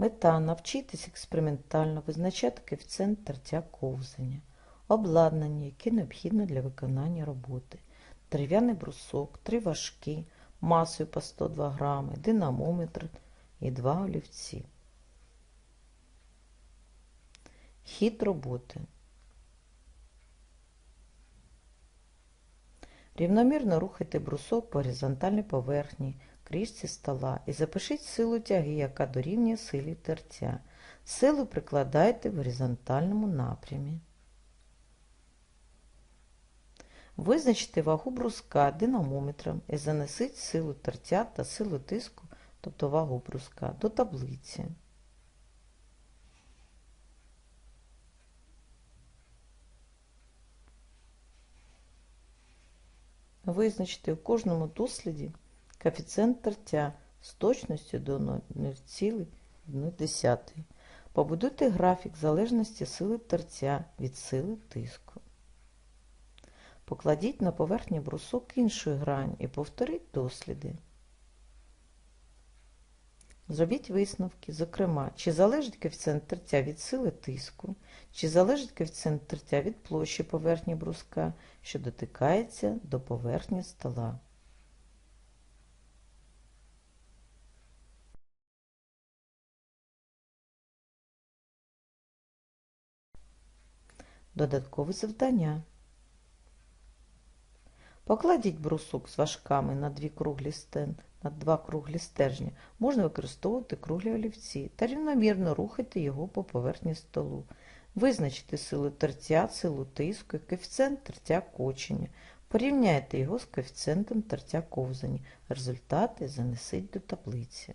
Мета навчитись експериментально визначати коефіцієнт тертя ковзання, обладнання, яке необхідно для виконання роботи, дерев'яний брусок, три важкі, масою по 102 грами, динамометр і два олівці. Хід роботи. Рівномірно рухайте брусок по горизонтальній поверхні, кришці стола і запишіть силу тяги, яка дорівнює силі тертя. Силу прикладайте в горизонтальному напрямі. Визначте вагу бруска динамометром і занесіть силу тертя та силу тиску, тобто вагу бруска, до таблиці. Визначте у кожному досліді коефіцієнт тертя з точністю до 0,1. Побудуйте графік залежності сили тертя від сили тиску. Покладіть на поверхню брусок іншу грань і повторіть досліди. Зробіть висновки, зокрема, чи залежить коефіцієнт тертя від сили тиску, чи залежить коефіцієнт тертя від площі поверхні бруска, що дотикається до поверхні стола. Додаткове завдання. Покладіть брусок з важками на, дві круглі стен, на два круглі стержні. Можна використовувати круглі олівці та рівномірно рухайте його по поверхні столу. Визначте силу тертя, силу тиску і коефіцієнт тертя кочення. Порівняйте його з коефіцієнтом тертя ковзання. Результати занесіть до таблиці.